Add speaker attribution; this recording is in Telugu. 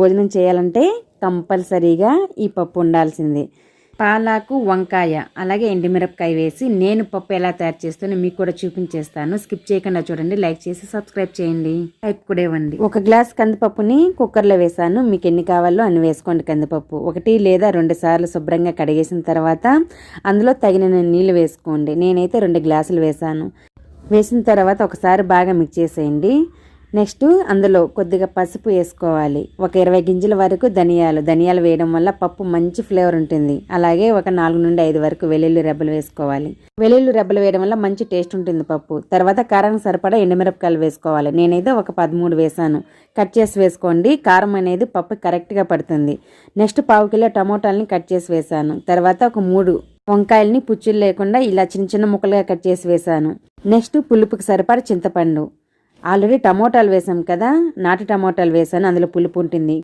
Speaker 1: భోజనం చేయాలంటే కంపల్సరీగా ఈ పప్పు ఉండాల్సిందే. పాలాకు వంకాయ అలాగే ఎండుమిరపకాయ వేసి నేను పప్పు ఎలా తయారు చేస్తానో మీకు కూడా చూపించేస్తాను. స్కిప్ చేయకుండా చూడండి లైక్ చేసి సబ్స్క్రైబ్ చేయండి. టైప్ కూడా ఇవ్వండి. ఒక గ్లాస్ కందిపప్పుని కుక్కర్లో వేసాను. మీకు ఎన్ని కావాలో అన్ని వేసుకోండి కందిపప్పు. ఒకటి లేదా రెండు సార్లు శుభ్రంగా కడిగేసిన తర్వాత అందులో తగిన నీళ్ళు వేసుకోండి. నేనైతే రెండు గ్లాసులు వేసాను. వేసిన తర్వాత ఒకసారి బాగా మిక్స్ చేసేయండి. నెక్స్ట్ అందులో కొద్దిగా పసుపు వేసుకోవాలి. ఒక ఇరవై గింజల వరకు ధనియాలు. ధనియాలు వేయడం వల్ల పప్పు మంచి ఫ్లేవర్ ఉంటుంది. అలాగే ఒక నాలుగు నుండి ఐదు వరకు వెల్లుల్లి రెబ్బలు వేసుకోవాలి. వెల్లుల్లి రెబ్బలు వేయడం వల్ల మంచి టేస్ట్ ఉంటుంది పప్పు. తర్వాత కారం సరిపడా ఎండుమిరపకాయలు వేసుకోవాలి. నేనైతే ఒక పదమూడు వేసాను. కట్ చేసి వేసుకోండి. కారం అనేది పప్పు కరెక్ట్గా పడుతుంది. నెక్స్ట్ పావు కిలో టమోటాలని కట్ చేసి వేసాను. తర్వాత ఒక మూడు వంకాయల్ని పుచ్చులు లేకుండా ఇలా చిన్న చిన్న ముక్కలుగా కట్ చేసి వేసాను. నెక్స్ట్ పులుపుకి సరిపడ చింతపండు. ఆల్రెడీ టమోటాలు వేసాం కదా నాటు టమోటాలు వేసాను అందులో పులుపు ఉంటుంది.